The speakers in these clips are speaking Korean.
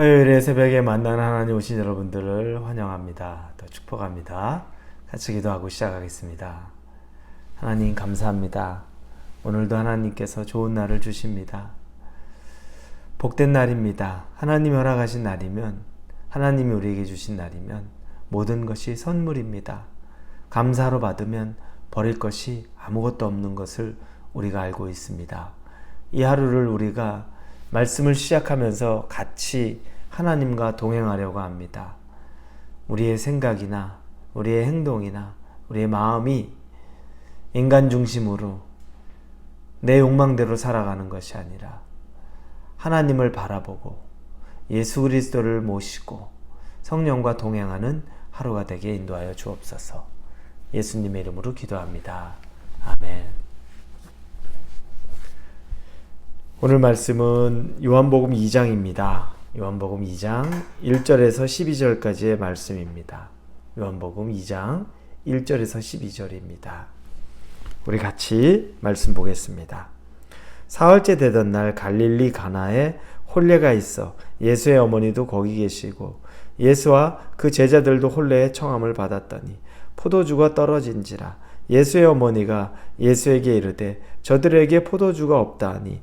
화요일에 새벽에 만나는 하나님 오신 여러분들을 환영합니다. 또 축복합니다. 같이 기도하고 시작하겠습니다. 하나님 감사합니다. 오늘도 하나님께서 좋은 날을 주십니다. 복된 날입니다. 하나님 허락하신 날이면 하나님이 우리에게 주신 날이면 모든 것이 선물입니다. 감사로 받으면 버릴 것이 아무것도 없는 것을 우리가 알고 있습니다. 이 하루를 우리가 말씀을 시작하면서 같이 하나님과 동행하려고 합니다. 우리의 생각이나 우리의 행동이나 우리의 마음이 인간 중심으로 내 욕망대로 살아가는 것이 아니라 하나님을 바라보고 예수 그리스도를 모시고 성령과 동행하는 하루가 되게 인도하여 주옵소서. 예수님의 이름으로 기도합니다. 아멘. 오늘 말씀은 요한복음 2장입니다. 요한복음 2장 1절에서 12절까지의 말씀입니다. 요한복음 2장 1절에서 12절입니다. 우리 같이 말씀 보겠습니다. 사흘째 되던 날 갈릴리 가나에 혼례가 있어 예수의 어머니도 거기 계시고 예수와 그 제자들도 혼례의 청함을 받았더니 포도주가 떨어진지라 예수의 어머니가 예수에게 이르되 저들에게 포도주가 없다 하니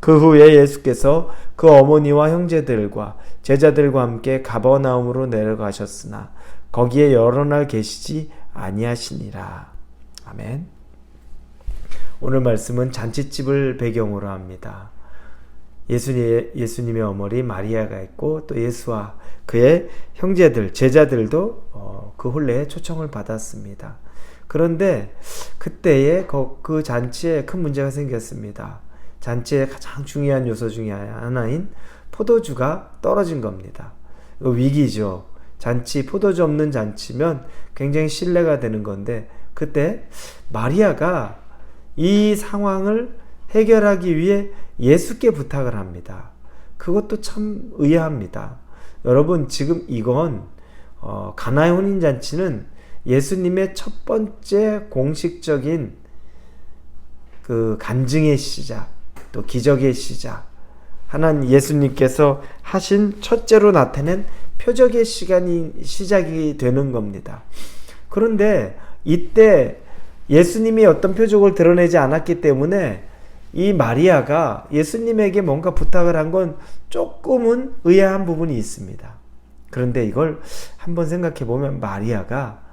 그 후에 예수께서 그 어머니와 형제들과 제자들과 함께 가버나움으로 내려가셨으나 거기에 여러 날 계시지 아니하시니라. 아멘. 오늘 말씀은 잔치집을 배경으로 합니다. 예수님, 예수님의 어머니 마리아가 있고 또 예수와 그의 형제들, 제자들도 어, 그 혼례에 초청을 받았습니다. 그런데 그때에 그 잔치에 큰 문제가 생겼습니다. 잔치의 가장 중요한 요소 중에 하나인 포도주가 떨어진 겁니다. 위기죠. 잔치, 포도주 없는 잔치면 굉장히 신뢰가 되는 건데 그때 마리아가 이 상황을 해결하기 위해 예수께 부탁을 합니다. 그것도 참 의아합니다. 여러분, 지금 이건, 어, 가나의 혼인잔치는 예수님의 첫 번째 공식적인 그 간증의 시작, 또 기적의 시작, 하나님 예수님께서 하신 첫째로 나타낸 표적의 시간이 시작이 되는 겁니다. 그런데 이때 예수님이 어떤 표적을 드러내지 않았기 때문에 이 마리아가 예수님에게 뭔가 부탁을 한 건 조금은 의아한 부분이 있습니다. 그런데 이걸 한번 생각해 보면 마리아가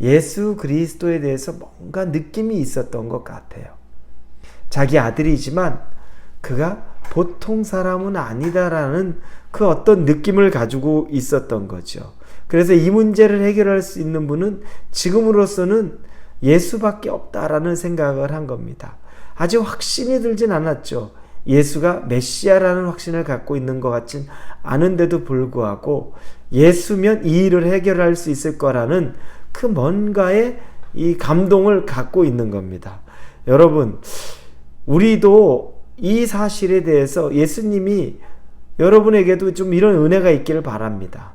예수 그리스도에 대해서 뭔가 느낌이 있었던 것 같아요. 자기 아들이지만 그가 보통 사람은 아니다라는 그 어떤 느낌을 가지고 있었던 거죠. 그래서 이 문제를 해결할 수 있는 분은 지금으로서는 예수밖에 없다라는 생각을 한 겁니다. 아직 확신이 들진 않았죠. 예수가 메시아라는 확신을 갖고 있는 것 같진 않은데도 불구하고 예수면 이 일을 해결할 수 있을 거라는 그 뭔가의 이 감동을 갖고 있는 겁니다. 여러분, 우리도 이 사실에 대해서 예수님이 여러분에게도 좀 이런 은혜가 있기를 바랍니다.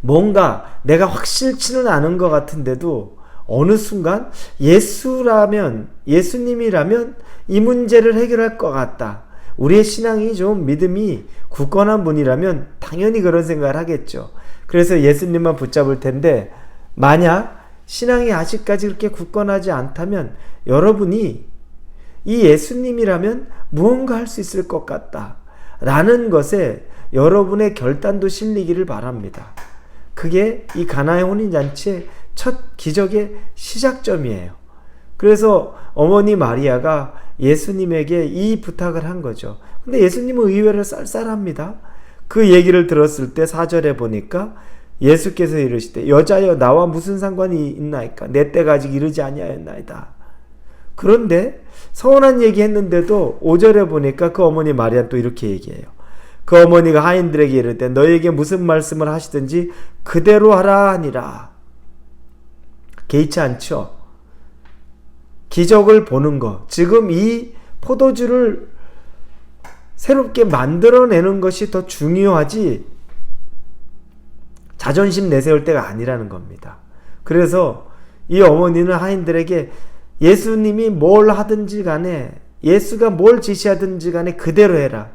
뭔가 내가 확실치는 않은 것 같은데도 어느 순간 예수라면, 예수님이라면 이 문제를 해결할 것 같다. 우리의 신앙이 좀 믿음이 굳건한 분이라면 당연히 그런 생각을 하겠죠. 그래서 예수님만 붙잡을 텐데, 만약 신앙이 아직까지 그렇게 굳건하지 않다면 여러분이 이 예수님이라면 무언가 할 수 있을 것 같다. 라는 것에 여러분의 결단도 실리기를 바랍니다. 그게 이 가나의 혼인잔치의 첫 기적의 시작점이에요. 그래서 어머니 마리아가 예수님에게 이 부탁을 한 거죠. 근데 예수님은 의외로 쌀쌀합니다. 그 얘기를 들었을 때 사절에 보니까 예수께서 이르시되 여자여 나와 무슨 상관이 있나이까 내 때가 아직 이르지 아니하였나이다. 그런데 서운한 얘기 했는데도 5절에 보니까 그 어머니 마리아 또 이렇게 얘기해요. 그 어머니가 하인들에게 이르되 너에게 무슨 말씀을 하시든지 그대로 하라 하니라. 개의치 않죠. 기적을 보는 것. 지금 이 포도주를 새롭게 만들어내는 것이 더 중요하지 자존심 내세울 때가 아니라는 겁니다. 그래서 이 어머니는 하인들에게 예수님이 뭘 하든지 간에 예수가 뭘 지시하든지 간에 그대로 해라.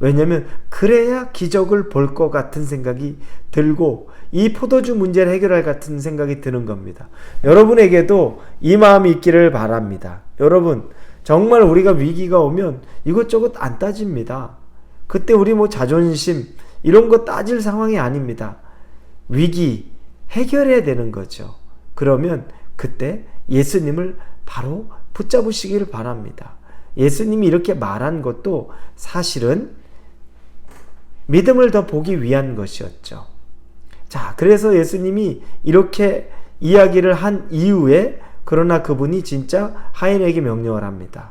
왜냐면 그래야 기적을 볼 것 같은 생각이 들고 이 포도주 문제를 해결할 같은 생각이 드는 겁니다. 여러분에게도 이 마음이 있기를 바랍니다. 여러분 정말 우리가 위기가 오면 이것저것 안 따집니다. 그때 우리 뭐 자존심 이런 거 따질 상황이 아닙니다. 위기 해결해야 되는 거죠. 그러면 그때 예수님을 바로 붙잡으시기를 바랍니다. 예수님이 이렇게 말한 것도 사실은 믿음을 더 보기 위한 것이었죠. 자, 그래서 예수님이 이렇게 이야기를 한 이후에 그러나 그분이 진짜 하인에게 명령을 합니다.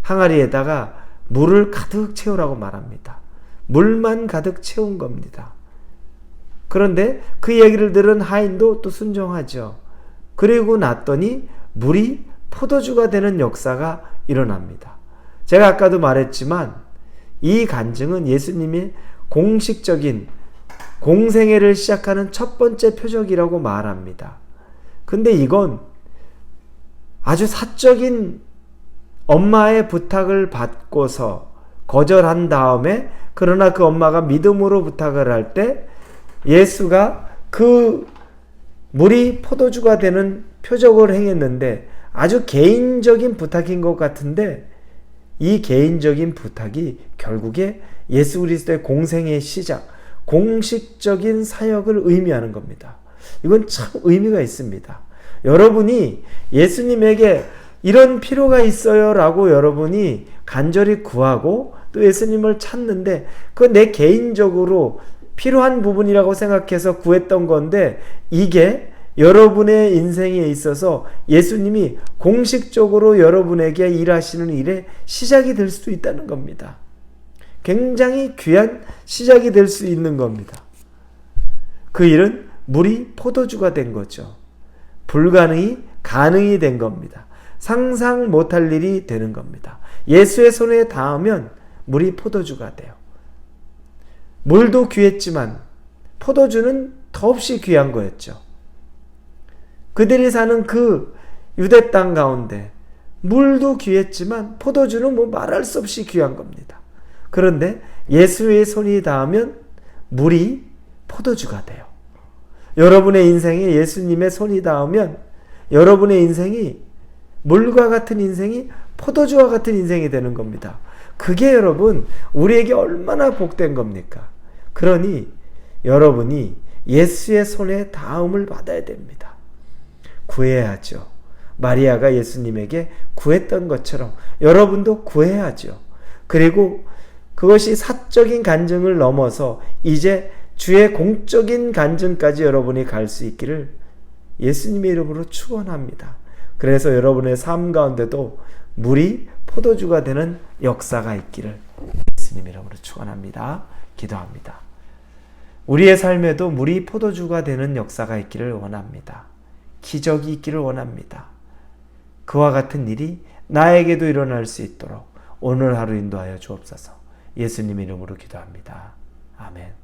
항아리에다가 물을 가득 채우라고 말합니다. 물만 가득 채운 겁니다. 그런데 그 얘기를 들은 하인도 또 순종하죠. 그리고 났더니 물이 포도주가 되는 역사가 일어납니다. 제가 아까도 말했지만 이 간증은 예수님의 공식적인 공생애를 시작하는 첫 번째 표적이라고 말합니다. 근데 이건 아주 사적인 엄마의 부탁을 받고서 거절한 다음에 그러나 그 엄마가 믿음으로 부탁을 할 때 예수가 그 물이 포도주가 되는 표적을 행했는데 아주 개인적인 부탁인 것 같은데 이 개인적인 부탁이 결국에 예수 그리스도의 공생의 시작, 공식적인 사역을 의미하는 겁니다. 이건 참 의미가 있습니다. 여러분이 예수님에게 이런 필요가 있어요 라고 여러분이 간절히 구하고 또 예수님을 찾는데 그내 개인적으로 필요한 부분이라고 생각해서 구했던 건데 이게 여러분의 인생에 있어서 예수님이 공식적으로 여러분에게 일하시는 일의 시작이 될 수도 있다는 겁니다. 굉장히 귀한 시작이 될 수 있는 겁니다. 그 일은 물이 포도주가 된 거죠. 불가능이 가능이 된 겁니다. 상상 못할 일이 되는 겁니다. 예수의 손에 닿으면 물이 포도주가 돼요. 물도 귀했지만 포도주는 더없이 귀한 거였죠. 그들이 사는 그 유대 땅 가운데 물도 귀했지만 포도주는 뭐 말할 수 없이 귀한 겁니다. 그런데 예수의 손이 닿으면 물이 포도주가 돼요. 여러분의 인생에 예수님의 손이 닿으면 여러분의 인생이 물과 같은 인생이 포도주와 같은 인생이 되는 겁니다. 그게 여러분 우리에게 얼마나 복된 겁니까? 그러니 여러분이 예수의 손에 닿음을 받아야 됩니다. 구해야죠. 마리아가 예수님에게 구했던 것처럼 여러분도 구해야죠. 그리고 그것이 사적인 간증을 넘어서 이제 주의 공적인 간증까지 여러분이 갈 수 있기를 예수님의 이름으로 축원합니다. 그래서 여러분의 삶 가운데도 물이 포도주가 되는 역사가 있기를 예수님 이름으로 축원합니다. 기도합니다. 우리의 삶에도 물이 포도주가 되는 역사가 있기를 원합니다. 기적이 있기를 원합니다. 그와 같은 일이 나에게도 일어날 수 있도록 오늘 하루 인도하여 주옵소서. 예수님 이름으로 기도합니다. 아멘.